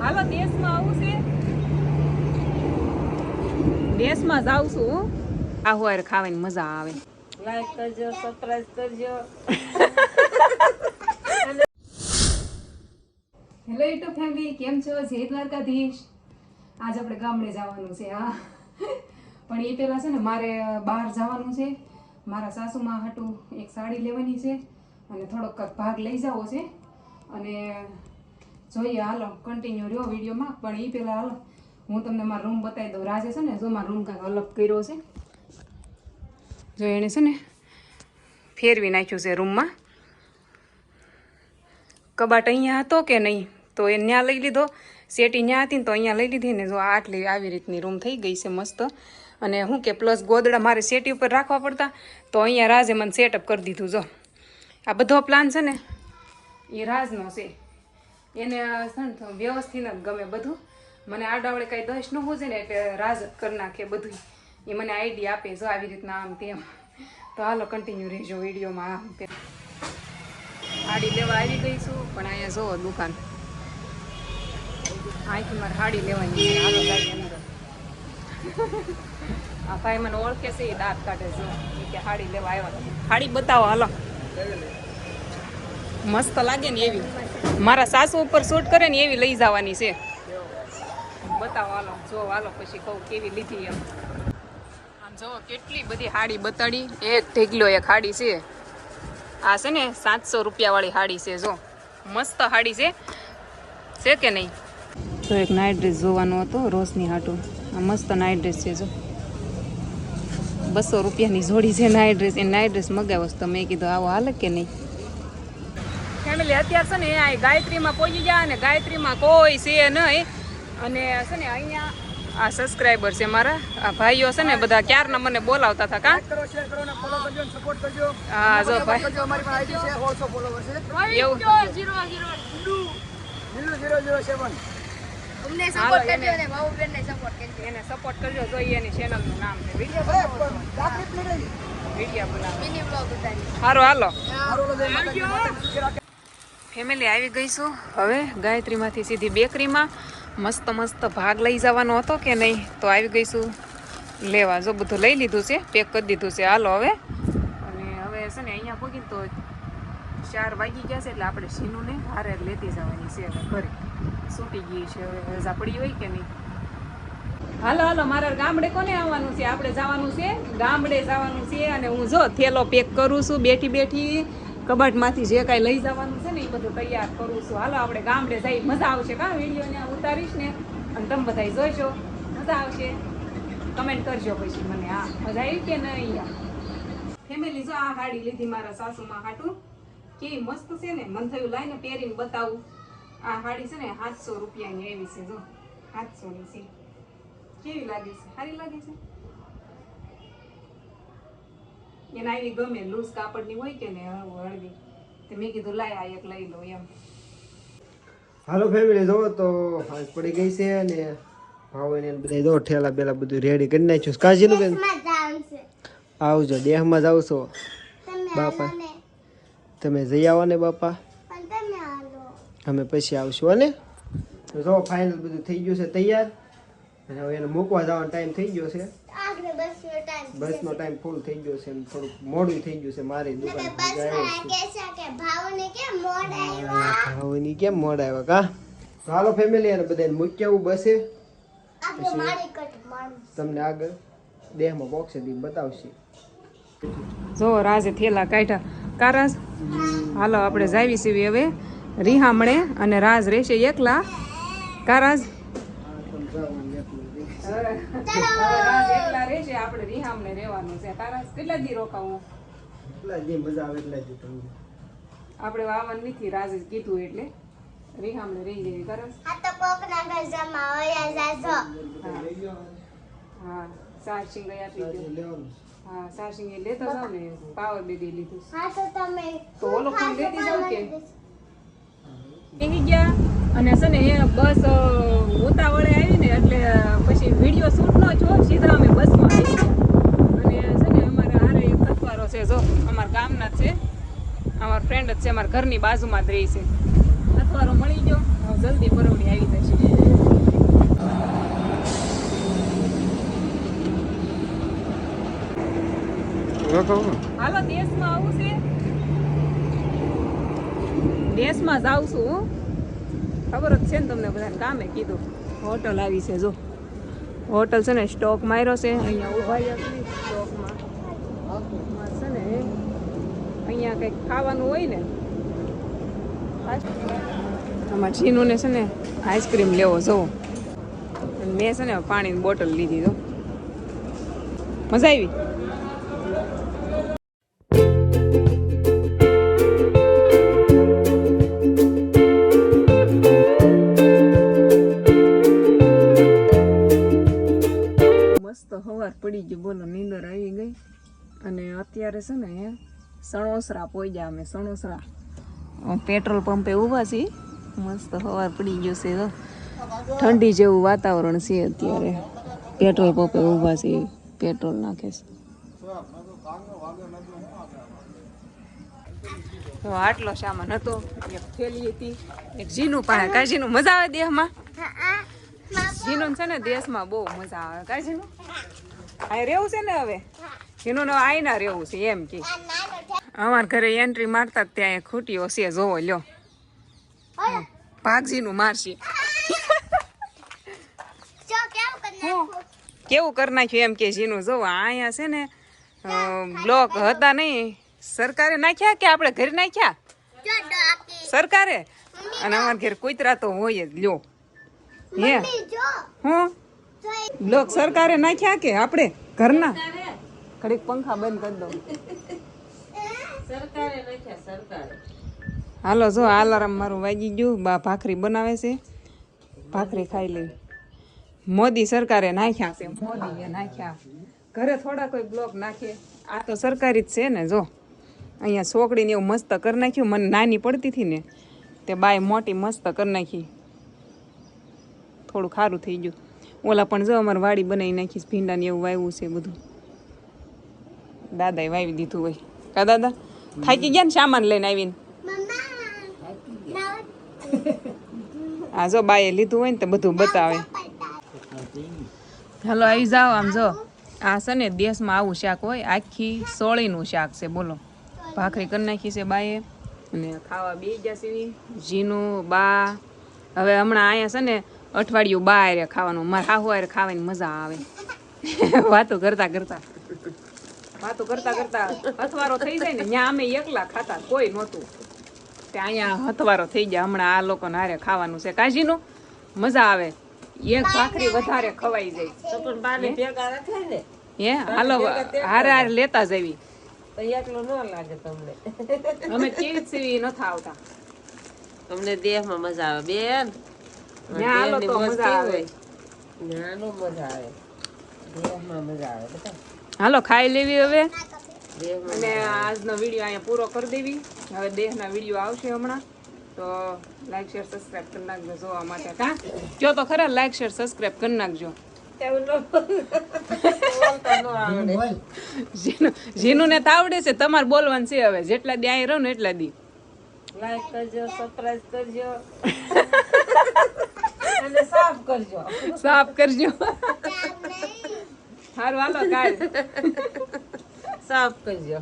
હાલો દેશમાં આવું છે? દેશમાં જાઉં છું હો. આહુ હારે ખાવાની મજા આવે. લાઈક કરજો સબસ્ક્રાઇબ કરજો. હેલો યુટ્યુબ ફેમિલી કેમ છો? જય દ્વારકાધીશ. આજ આપણે ગામડે જવાનું છે હા. પણ એ પહેલાં છે ને મારે બહાર જવાનું છે. મારા સાસુમાં હાટું એક સાડી લેવાની છે અને થોડોક ભાગ લઈ જવો છે. અને જોઈએ હાલો કન્ટિન્યુ રહ્યો વિડીયોમાં. પણ એ પહેલાં હાલો, હું તમને મારો રૂમ બતાવી દઉં. રાજે છે ને, જો મારો રૂમ કાંઈક અલગ કર્યો છે. જો એણે છે ને ફેરવી નાખ્યું છે રૂમમાં કબાટ અહીંયા હતો કે નહીં, તો એ ત્યાં લઈ લીધો. સેટી ત્યાં હતી ને તો અહીંયા લઈ લીધી ને જો આટલી આવી રીતની રૂમ થઈ ગઈ છે મસ્ત. અને શું કે પ્લસ ગોદડા મારે સેટી ઉપર રાખવા પડતા, તો અહીંયા રાજે મને સેટઅપ કરી દીધું, જો. આ બધો પ્લાન છે ને, એ રાજનો છે. એને વ્યવસ્થિત જ ગમે બધું. મને આડાવડે કાંઈ દસ ન હોય ને એટલે રાજ જ કરી નાખે બધું એ મને આઈડિયા આપે જો આવી રીતના આમ તેમ. તો હાલો કન્ટિન્યુ રહેજો વિડીયોમાં આમ તેમ. હાડી લેવા આવી ગઈ છું, પણ અહીંયા જોવો દુકાન. અહીંથી મારે હાડી લેવાની છે. હાલો ગાડી આ ભાઈ મને ઓળખે છે, એ દાંત કાઢે છે. એ કે હાડી લેવા આવ્યા હાડી બતાવો, હાલો. મસ્ત લાગે ને એવી. મારા સાસુ ઉપર શૂટ કરે ને એવી લઈ જવાની છે. બતાવો, હાલો, જો, હાલો, પછી કહું કેવી લીધી એમ. આમ જો કેટલી બધી હાડી બતાડી. એક ઢેગલો એક હાડી છે. આ છે ને સાતસો રૂપિયાવાળી હાડી છે, જો. મસ્ત હાડી છે. છે કે નહીં? તો એક નાઇટ ડ્રેસ જોવાનો હતો, રોશની હાટું. આ મસ્ત નાઇટ ડ્રેસ છે, જો. બસો રૂપિયાની જોડી છે નાઇટ ડ્રેસ એ નાઇટ ડ્રેસ મગાવ્યો તો મેં કીધું, આવો, હાલ કે નહીં? ફેમિલી અત્યારે છે ને આ ગાયત્રીમાં પહોંચી ગયા અને ગાયત્રીમાં કોઈ છે નહીં. અને છે ને અહીંયા આ સબસ્ક્રાઈબર છે મારા આ ભાઈઓ છે ને બધા ક્યારના મને બોલાવતા હતા કા? કરો શેર કરો ને ફોલો કરજો ને સપોર્ટ કરજો. હા જો ભાઈ. કરજો અમારી પણ આઈડી છે 100 ફોલોવર છે. એવું. અમને સપોર્ટ કરજો એને- અને બાબુબેનને સપોર્ટ કરજો. એને સપોર્ટ કરજો જોઈએ એની ચેનલનું નામ છે. વીડિયો બનાવો મિની બ્લોગ ઉતારી. હાલો. ફેમિલી આવી ગઈ છું હવે ગાયત્રીમાંથી સીધી બેકરીમાં મસ્ત મસ્ત ભાગ લઈ જવાનો હતો કે નહીં, તો આવી ગઈ છું લેવા. જો બધું લઈ લીધું છે, પેક કરી દીધું છે. હાલો હવે. અને હવે છે ને અહીંયા પહોંચી તો ચાર વાગી ગયા છે એટલે આપણે શીનુને હારે લેતી જવાની છે હવે ઘરે. સૂટી ગઈ છે હવે. ઝાપડી પડી હોય કે નહીં? હાલો હાલો. મારા ગામડે કોને આવવાનું છે? આપણે જવાનું છે ગામડે જવાનું છે અને હું જો થેલો પેક કરું છું બેઠી બેઠી. કબાટમાંથી જે કાંઈ લઈ જવાનું છે ને એ બધું તૈયાર કરું છું. હાલો, આપણે ગામડે જઈ મજા આવશે કા? વીડિયો ત્યાં ઉતારીશ ને? અને તમે બધા જોઈશો મજા આવશે. કમેન્ટ કરજો પછી મને, હા. મજા આવી કે નહીં ફેમિલી જો આ સાડી લીધી મારા સાસુમાં હાટું કેવી મસ્ત છે ને, મન થયું લાઈને પહેરીને બતાવું. આ સાડી છે ને સાતસો રૂપિયાની એવી છે, જો. સાતસોની છે. કેવી લાગે છે? સારી લાગે છે? એને આવી ગમે લૂઝ કાપડની હોય કે ને હળવી. તો મેં કીધું લાય આ એક લઈ લઉં એમ. હાલો ફેમિલી જો તો હાથ પડી ગઈ છે અને ભાવ એને બધા જો ઠેલા બેલા બધું રેડી કરી નાખ્યું છે. કાજીનું બેન? આવજો દેહમાં જાવ છો બાપા તમે જઈ આવો ને બાપા. અમે પછી આવશું અને જો ફાઇનલ બધું થઈ ગયું છે તૈયાર. અને હવે એને મૂકવા જવાનો ટાઈમ થઈ ગયો છે. બસનો ટાઈમ ફૂલ થઈ ગયો છે અને થોડુંક મોડું થઈ ગયું છે મારી દુકાન ભાવની કેમ મોડ આવ્યા? કા? તો હાલો ફેમિલી અને બધાને મૂકી આવું બસે. તમને આગળ દેહમાં બોક્સ દી બતાવશે. જો રાજે થેલા કાઢ્યા. કારાજ હાલો આપણે જાવી સીવી હવે. રીહામણે અને રાજ રહેશે એકલા. કારાજ રાજ એકલા રહેશે આપણે રીહામણે રહેવાનું છે. કારાજ કેટલા દી રોકાવું? એટલા જે મજા આવે એટલા જ તમને. આપણે વાવન નથી રાજે કીધું એટલે. રીહામણે રહી જેવી કારાજ હા સાર સિંગાઈ આપી દો લેવાનું હા સાર સિંગાઈ લેતા જાવ ને પાવર બેદી લીધું. તો ઓલો ફોન લેતી જાવ કે? નીકળી ગયા અને છે ને એ બસ ફ્રેન્ડ જ છે અમારા ઘરની બાજુમાં જ રહે છે. અથવારો મળી ગયો. જલ્દી પરવડી આવી જશે. હાલો દેશમાં આવું છે? દેશમાં જાઉં છું ખબર જ છે ને તમને બધાને કામે કીધું. હોટલ આવી છે જો. હોટલ છે ને સ્ટોક માર્યો છે. અહીંયા ઊભા સ્ટોકમાં. અહીંયા કંઈક ખાવાનું હોય ને. આમાં જીનુને છે ને આઈસ્ક્રીમ લેવો જોવો મેં છે ને પાણીની બોટલ લીધી તો મજા આવી? મસ્ત હવાર પડી ગયું બોલો, નીંદર આવી ગઈ. અને અત્યારે છે ને સણોસરા પોઈજા અમે, સણોસરા. પેટ્રોલ પંપે ઊભા છીએ. મસ્ત હવાર પડી ગયો છે તો. ઠંડી જેવું વાતાવરણ છે અત્યારે. પેટ્રોલ પંપે ઊભા છીએ. પેટ્રોલ નાખે છે. તો આટલો સામાન હતો. એક થેલી હતી. એક જીનું પાસે કાજીનું મજા આવે દેહમાં. જીનું છે ને દેશમાં બહુ મજા આવે. કાજીનું? જીનું આ રહેવું છે ને હવે? જીનું આઈના રહેવું છે, એમ કે. અમાર ઘરે એન્ટ્રી મારતા ત્યાં ખૂટીઓ છે જોવો લ્યો. ભાગજીનું મારશે. કેવું કરી નાખ્યું? એમ કે જીનું જોવો અહીંયા છે ને બ્લોક હતા નહીં. સરકારે નાખ્યા કે આપણે ઘરે નાખ્યા? સરકારે? અને અમારા ઘેર કૂતરા તો હોય જ લ્યો. હે? હું? બ્લોક સરકારે નાખ્યા કે આપણે ઘરના? ઘડીક પંખા બંધ કરી દો હાલો, જો આલારામ મારું વાગી ગયું. બા ભાખરી બનાવે છે. ભાખરી ખાઈ લેવી મોદી સરકારે નાખ્યા છે. મોદીએ નાખ્યા. ઘરે થોડા કોઈ બ્લોક નાખે. આ તો સરકારી જ છે ને, જો. અહીંયા છોકરીને એવું મસ્ત કરી નાખ્યું. મને નાની પડતી હતી ને, તે બાય મોટી મસ્ત કરી નાખી. થોડું ખારું થઈ ગયું. ઓલા પણ જો અમારે વાડી બનાવી નાખીશ, ભીંડાને એવું વાવ્યું છે બધું. દાદાએ વાવી દીધું હોય. કા દાદા? થાકી ગયા ને સામાન લઈને આવીને આ જો બાએ લીધું હોય ને તો બધું બતાવે હાલો આવી જાઓ આમ જો આ છે ને દેશમાં આવું શાક હોય આખી સોળીનું શાક છે બોલો ભાખરી કરી નાખી છે બાએ અને ખાવા બે ગયા સીવી જીનું બા હવે હમણાં અહીંયા છે ને અઠવાડિયું બા ખાવાનું મારા હાહુ આરે ખાવાની મજા આવે વાતો કરતા કરતા વાતો કરતા કરતા હથવારો થઈ જાય ને ત્યાં અમે એકલા ખાતા કોઈ નહોતું. તે અહીંયા હથવારો થઈ ગયા હમણાં આ લોકોને હારે ખાવાનું છે. કાજીનું મજા આવે. એક ભાખરી વધારે ખવાઈ જાય. પણ બાને ભેગા રાખે ને? હે? હાલો હારે હારે લેતા જવી તો એકલો ન લાગે તમને. અમે કેવી સીવી નથી આવતા. તમને દેહમાં મજા આવે. બેન મજા આવે. નાનો મજા આવે. દેહમાં મજા આવે બધા હાલો ખાઈ લેવી હવે. અને આજનો વીડિયો અહીંયા પૂરો કરી દેવી. હવે દેહના વીડિયો આવશે હમણાં. તો લાઈક શેર સબસ્ક્રાઇબ કરી નાખજો જોવા માટે કા? જો તો ખરા લાઈક શેર સબસ્ક્રાઇબ કરી નાખજો. જીનું ને તો છે તમારે બોલવાનું છે હવે. જેટલા દી અહીં રહો ને એટલા દી. લાઈક કરજો સબસ્ક્રાઇબ કરજો. અને સાફ કરજો. સાફ કરજો. સારું હાલો કાઢ સાફ કરજો.